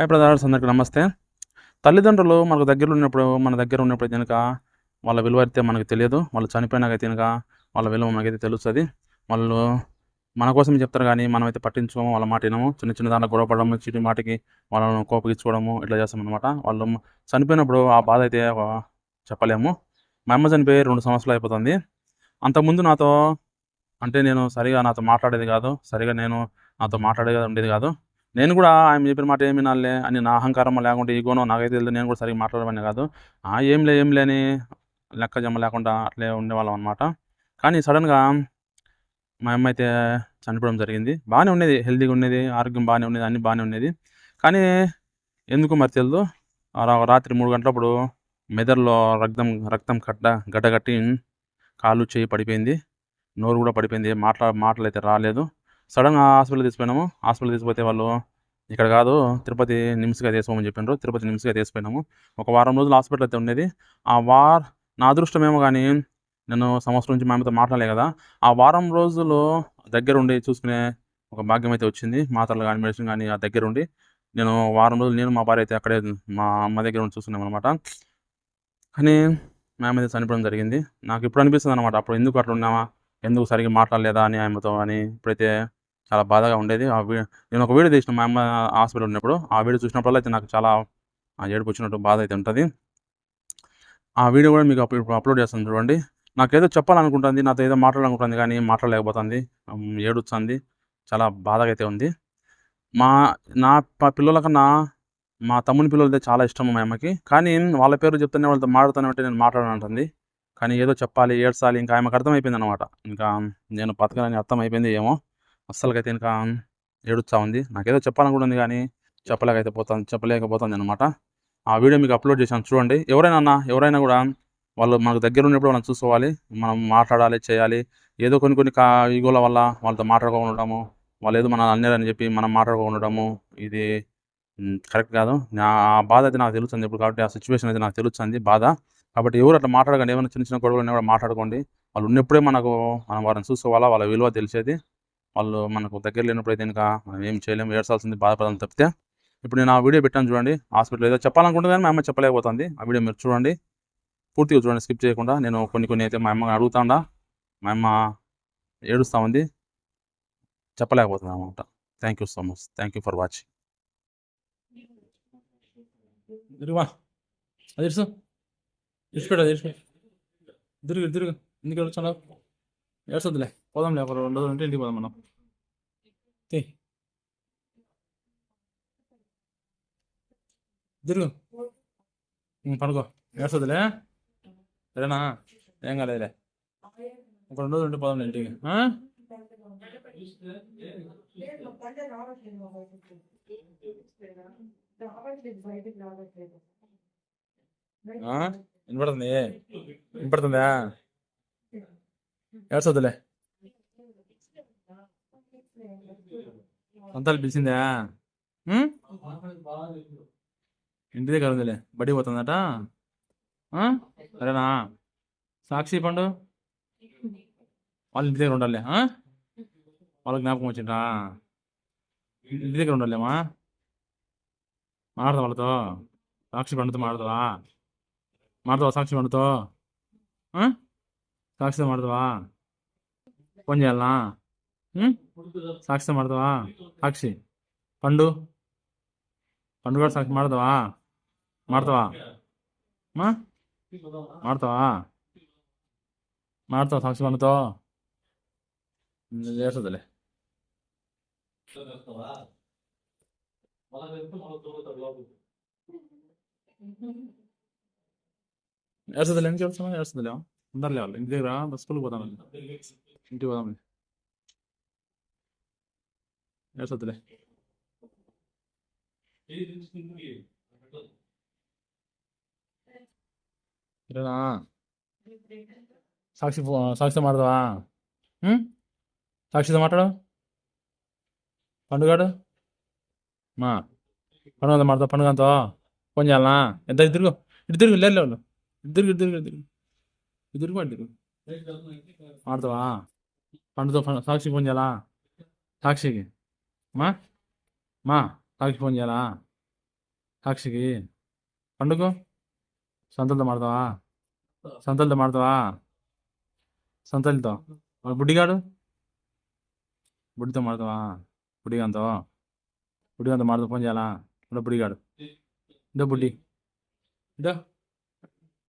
Hi brothers అందరికి నమస్తే. తల్లిదండ్రులు మనకు దగ్గర ఉన్నప్పుడు మన దగ్గర ఉన్నప్పుడు కనుక వాళ్ళ విలువ అయితే మనకు తెలియదు. వాళ్ళు చనిపోయినాక కనుక వాళ్ళ విలువ మనకైతే తెలుస్తుంది. వాళ్ళు మన కోసం చెప్తారు కానీ మనమైతే పట్టించుకోము. వాళ్ళ మాట వినము. చిన్న చిన్న దాంట్లో గొడవ పడము చిన్న మాటకి వాళ్ళను కోపగించుకోవడము ఇట్లా చేస్తాం అనమాట వాళ్ళు చనిపోయినప్పుడు ఆ బాధ అయితే చెప్పలేము. మా అమ్మ చనిపోయి రెండు సంవత్సరాలు అయిపోతుంది. అంతకుముందు నాతో అంటే నేను సరిగా నాతో మాట్లాడేది కాదు. సరిగా నేను నాతో మాట్లాడేది ఉండేది కాదు. నేను కూడా ఆయన చెప్పిన మాట ఏమి నాలే అని నా అహంకారం లేకుండా ఈగోనో నాకైతే తెలియదు. నేను కూడా సరిగ్గా మాట్లాడమని కాదు. ఆ ఏం లే ఏం లేని లెక్క జమ లేకుండా అట్లే ఉండేవాళ్ళం అనమాట కానీ సడన్గా మా అమ్మ అయితే చనిపోవడం జరిగింది. బాగానే ఉండేది. హెల్తీగా ఉండేది. ఆరోగ్యం బాగానే ఉండేది. అన్నీ బాగానే ఉండేది. కానీ ఎందుకు మరి తెలియదు రాత్రి మూడు గంటలప్పుడు మెదడులో రక్తం రక్తం కట్ట గడ్డగట్టి కాలు చేయి పడిపోయింది. నోరు కూడా పడిపోయింది. మాట్లా మాటలు అయితే రాలేదు. సడన్గా హాస్పిటల్ తీసుకుపోయినాము. హాస్పిటల్ తీసుకుపోతే వాళ్ళు ఇక్కడ కాదు తిరుపతి నిమ్స్గా తీసుకోమని చెప్పినారు తిరుపతి నిమ్స్గా తీసుకుపోయినాము ఒక వారం రోజులు హాస్పిటల్ అయితే ఉండేది. ఆ వార్ నా అదృష్టమేమో కానీ నేను సంవత్సరం నుంచి మా మాట్లాడలే కదా ఆ వారం రోజులు దగ్గర ఉండి చూసుకునే ఒక భాగ్యం అయితే వచ్చింది. మాత్రలు కానీ మెడిసిన్ కానీ ఆ దగ్గర ఉండి నేను వారం రోజులు నేను మా భార్య అయితే అక్కడే మా అమ్మ దగ్గర ఉండి చూసుకున్నాం అనమాట కానీ మేము అయితే చనిపోవడం జరిగింది. నాకు ఇప్పుడు అనిపిస్తుంది అనమాట అప్పుడు ఎందుకు అట్లా ఉన్నామా ఎందుకు సరిగ్గా మాట్లాడలేదా అని ఆమెతో అని. ఇప్పుడైతే చాలా బాధగా ఉండేది. ఆ నేను ఒక వీడియో తీసిన మా అమ్మ హాస్పిటల్ ఉన్నప్పుడు. ఆ వీడియో చూసినప్పుడు అయితే నాకు చాలా ఆ ఏడుపు వచ్చినట్టు బాధ అయితే ఉంటుంది. ఆ వీడియో కూడా మీకు అప్ ఇప్పుడు అప్లోడ్ చేస్తాను చూడండి. నాకేదో చెప్పాలనుకుంటుంది నాతో ఏదో మాట్లాడాలనుకుంటుంది కానీ మాట్లాడలేకపోతుంది. ఏడుస్తుంది. చాలా బాధగా అయితే ఉంది. మా నా పిల్లల కన్నా మా తమ్ముని పిల్లలతో చాలా ఇష్టం మా అమ్మకి. కానీ వాళ్ళ పేరు చెప్తేనే వాళ్ళతో మాట్లాడుతానంటే ఉంటే నేను మాట్లాడాలంటుంది కానీ ఏదో చెప్పాలి ఏడ్చాలి ఇంకా ఆమెకు అర్థమైపోయింది అనమాట ఇంకా నేను బతకాలని అర్థమైపోయింది ఏమో. అస్సలకైతే ఇంకా ఏడుస్తా ఉంది. నాకేదో చెప్పాలనుకుంటుంది కానీ చెప్పలేకైతే పోతాను చెప్పలేకపోతుంది అనమాట ఆ వీడియో మీకు అప్లోడ్ చేశాను చూడండి. ఎవరైనా ఎవరైనా కూడా వాళ్ళు మనకు దగ్గర ఉన్నప్పుడు మనం చూసుకోవాలి. మనం మాట్లాడాలి చేయాలి. ఏదో కొన్ని కొన్ని కా ఈగోల వల్ల వాళ్ళతో మాట్లాడుకోకుండా ఉండడము వాళ్ళు ఏదో మన అన్నారని చెప్పి మనం మాట్లాడుకోకుండా ఉండడము ఇది కరెక్ట్ కాదు. నా ఆ బాధ అయితే నాకు తెలుస్తుంది ఇప్పుడు కాబట్టి ఆ సిచ్యువేషన్ అయితే నాకు తెలుస్తుంది బాధ. కాబట్టి ఎవరు అట్లా మాట్లాడకండి. ఏమైనా చిన్న చిన్న గొడవలు కూడా మాట్లాడుకోండి. వాళ్ళు ఉన్నప్పుడే మనకు మనం వారిని చూసుకోవాలా? వాళ్ళ విలువ తెలిసేది. వాళ్ళు మనకు దగ్గర లేనప్పుడు అయితే ఇంకా మనం ఏం చేయలేము ఏడ్చాల్సింది బాధపడాలి తప్పితే. ఇప్పుడు నేను ఆ వీడియో పెట్టాను చూడండి హాస్పిటల్ ఏదో చెప్పాలనుకుంటే కానీ మా అమ్మ చెప్పలేకపోతుంది. ఆ వీడియో మీరు చూడండి. పూర్తిగా చూడండి స్కిప్ చేయకుండా. నేను కొన్ని కొన్ని అయితే మా అమ్మ అడుగుతాండా మా అమ్మ ఏడుస్తూ ఉంది. చెప్పలేకపోతుంది అనమాట thank you so much thank you for watching తిరుగుమా అది తిరుగు తిరుగు ఎందుకు ఏడుచున్నావు ఏడ్చొద్దులే పోదాంలే ఒక రెండు రోజులు ఉంటే ఇంటికి పోదాం మనం తీ తిరుగు ఉం, పడుకో ఏడ్చొద్దులే సరేనా ఏం కాలేదులే ఒక రెండు రోజులు ఉంటే పోదాంలే ఇంటికి ఆ? ఆ? వినపడుతుంది వినపడుతుందా ఏడ్చొద్దులే అంతా పిలిచిందా? ఇంటి దగ్గర ఉందిలే బడి పోతుందట. సరేనా? సాక్షి పండు? వాళ్ళు ఇంటి దగ్గర ఉండాలి వాళ్ళకి వాళ్ళ జ్ఞాపకం వచ్చిండ్రా ఇంటి దగ్గర ఉండాలేమా? మాడదా వాళ్ళతో? సాక్షి పండుతో మాడతావా మాడతావా సాక్షి పండుతో? ఆ? సాక్షితో మాడతావా ఫోన్ చేయాలనా ఉం? సాక్షితో మాడతావా సాక్షి. పండు. పండు కూడా సాక్షి మాడతావా? మాడతావా? మా మాడతావా? మాడతావా సాక్షి పండుతో? చేస్తుందిలే. ఏడుస్తుందిలే ఎందుకు ఏడుస్తున్నా అందరు లేవాలి. ఇంటి దగ్గర బస్ స్కూల్కి పోతాను ఇంటికి పోదాం ఏడుస్తుందిలే సరేనా సాక్షి సాక్షితో మాట్లాడవా సాక్షితో మాట్లాడు. పండుగాడు మా పండుగ మాట్లాడు పండుగతో ఫోన్ చేయాలనా? ఎంత? ఇద్దరు ఇద్దరు తిరుగు. లేదు ఇద్దరు ఇద్దరు ఇద్దరు ఇది పడ్డారు ఆడతావా పండుతో సాక్షి ఫోన్ చేయాలా సాక్షికి మా మా సాక్షి ఫోన్ చేయాలా సాక్షికి పండుగ సంతలతో మాడతావా సంతలతో మాడతావా సంతలతో వాడు బుడ్డిగాడు బుడ్డితో మాడతావా బుడ్డిగాంతో బుడ్డిగాంతో మాడతా ఫోన్ చేయాలా ఇంట్లో బుడ్డిగాడు ఇందో బుడ్డి ఇందో